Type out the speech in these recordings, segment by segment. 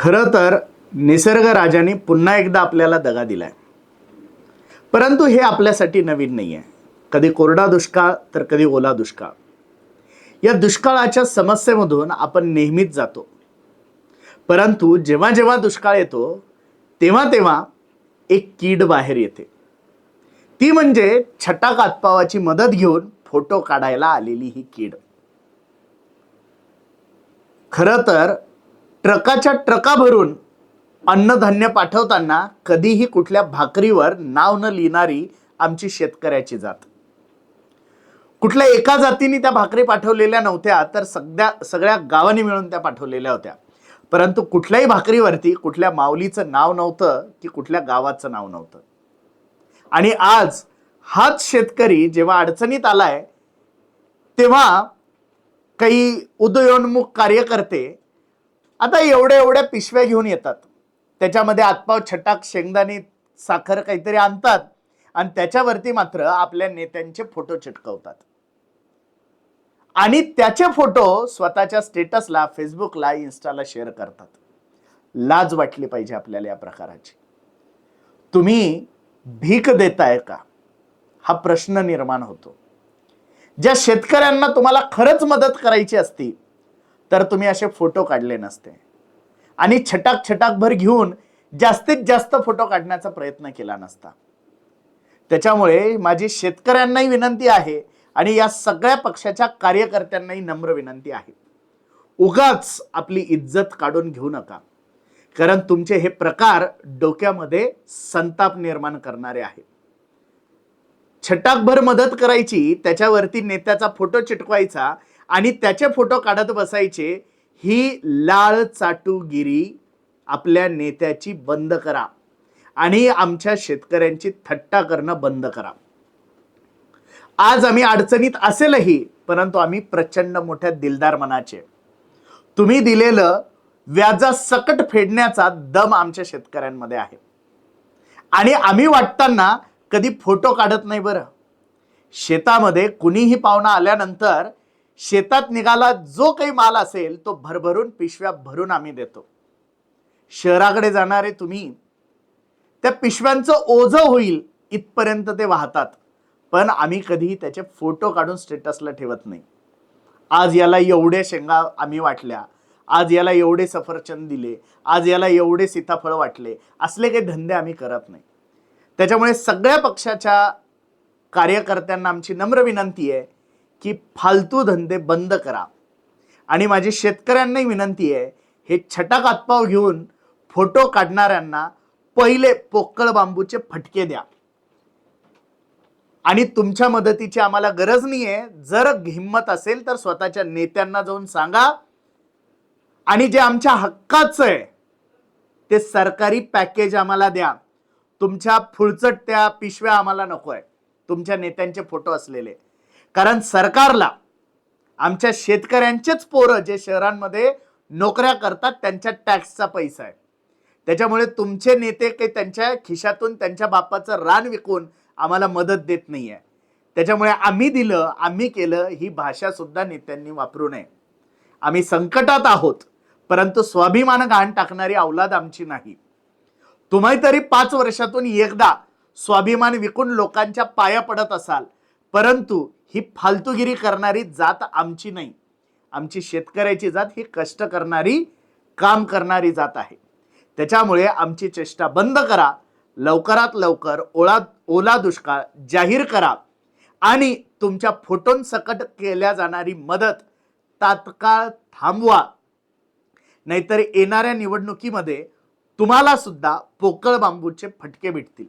खरं तर निसर्ग राजाने पुन्हा एकदा आपल्याला दगा दिलाय. परंतु हे आपल्यासाठी नवीन नाही आहे कधी कोरडा दुष्काळ तर कधी ओला दुष्काळ. या दुष्काळाच्या समस्येमधून आपण नेहमीच जातो. परंतु जेव्हा जेव्हा दुष्काळ येतो तेव्हा तेव्हा एक कीड बाहेर येते. ती म्हणजे छटा कातपावाची मदत घेऊन फोटो काढायला आलेली ही कीड. खरं तर ट्रकाच्या ट्रका भरून अन्नधान्य पाठवताना कधीही कुठल्या भाकरीवर नाव न लिहिणारी आमची शेतकऱ्याची जात. कुठल्या एका जातीने त्या भाकरी पाठवलेल्या नव्हत्या तर सगळ्या सगळ्या गावांनी मिळून त्या पाठवलेल्या होत्या. परंतु कुठल्याही भाकरीवरती कुठल्या माऊलीचं नाव नव्हतं की कुठल्या गावाचं नाव नव्हतं. आणि आज हाच शेतकरी जेव्हा अडचणीत आलाय तेव्हा काही उदयोन्मुख कार्यकर्ते आता एवढ्या एवढ्या पिशव्या घेऊन येतात. त्याच्यामध्ये आतपाव छटाक शेंगदाणे साखर काहीतरी आणतात आणि त्याच्यावरती मात्र आपल्या नेत्यांचे फोटो चिटकवतात. आणि त्याचे फोटो स्वतःच्या स्टेटसला फेसबुकला इन्स्टाला शेअर करतात. लाज वाटली पाहिजे आपल्याला या प्रकाराची. तुम्ही भीक देताय का? हा प्रश्न निर्माण होतो. ज्या शेतकऱ्यांना तुम्हाला खरंच मदत करायची असती तर तुम्ही असे फोटो काढले नसते. आणि छटाक छटाकभर घेऊन जास्तीत जास्त फोटो काढण्याचा प्रयत्न केला नसता. त्याच्यामुळे माझी शेतकऱ्यांनाही विनंती आहे आणि या सगळ्या पक्षाच्या कार्यकर्त्यांनाही नम्र विनंती आहे. उगाच आपली इज्जत काढून घेऊ नका. कारण तुमचे हे प्रकार डोक्यामध्ये संताप निर्माण करणारे आहेत. छटाकभर मदत करायची त्याच्यावरती नेत्याचा फोटो चिटकवायचा आणि त्याचे फोटो काढत बसायचे ही लाळ चाटूगिरी आपल्या नेत्याची बंद करा आणि आमच्या शेतकऱ्यांची थट्टा करणं बंद करा. आज आम्ही अडचणीत असेलही परंतु आम्ही प्रचंड मोठ्या दिलदार मनाचे. तुम्ही दिलेलं व्याजा सकट फेडण्याचा दम आमच्या शेतकऱ्यांमध्ये आहे. आणि आम्ही वाटताना कधी फोटो काढत नाही बरं. शेतामध्ये कुणीही पाहुणा आल्यानंतर शेतात निघाला जो काही माल असेल तो भरभरून पिशव्या भरून आम्ही देतो. शहराकडे जाणारे तुम्ही त्या पिशव्यांचं ओझं होईल इथपर्यंत ते वाहतात. पण आम्ही कधीही त्याचे फोटो काढून स्टेटसला ठेवत नाही. आज याला एवढे शेंगा आम्ही वाटल्या आज याला एवढे सफरचंद दिले आज याला एवढे सीताफळ वाटले असले काही धंदे आम्ही करत नाही. त्याच्यामुळे सगळ्या पक्षाच्या कार्यकर्त्यांना आमची नम्र विनंती आहे की फालतू धंदे बंद करा. आणि माझी शेतकऱ्यांनाही विनंती आहे हे छटाक आतपाव घेऊन फोटो काढणाऱ्यांना पहिले पोकळ बांबूचे फटके द्या. आणि तुमच्या मदतीची आम्हाला गरज नाही आहे जर हिंमत असेल तर स्वतःच्या नेत्यांना जाऊन सांगा. आणि जे आमच्या हक्काचं आहे ते सरकारी पॅकेज आम्हाला द्या. तुमच्या फुलचट पिशव्या आम्हाला नको आहे तुमच्या नेत्यांचे फोटो असलेले. कारण सरकारला आमच्या शेतकऱ्यांचेच पोरं जे शहरांमध्ये नोकऱ्या करतात त्यांच्या टॅक्सचा पैसा आहे. त्याच्यामुळे तुमचे नेते काही त्यांच्या खिशातून त्यांच्या बापाचं रान विकून आम्हाला मदत देत नाही आहे त्याच्यामुळे आम्ही दिलं आम्ही केलं ही भाषा सुद्धा नेत्यांनी वापरू नये. आम्ही संकटात आहोत परंतु स्वाभिमान घाण टाकणारी अवलाद आमची नाही. तुम्ही तरी पाच वर्षातून एकदा स्वाभिमान विकून लोकांच्या पाया पडत असाल परंतु ही फालतूगिरी करणारी जात आमची नाही. आमची शेतकऱ्याची जात ही कष्ट करणारी काम करणारी जात आहे. त्याच्यामुळे आमची चेष्टा बंद करा लवकरात लवकर ओला ओला दुष्काळ जाहीर करा आणि तुमच्या फोटोंसकट केल्या जाणारी मदत तात्काळ थांबवा. नाहीतर येणाऱ्या निवडणुकीमध्ये तुम्हाला सुद्धा पोकळ बांबूचे फटके भेटतील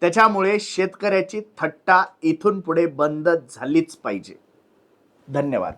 त्याच्यामुळे शेतकऱ्याची थट्टा इथून पुढे बंद झालीच पाहिजे. धन्यवाद.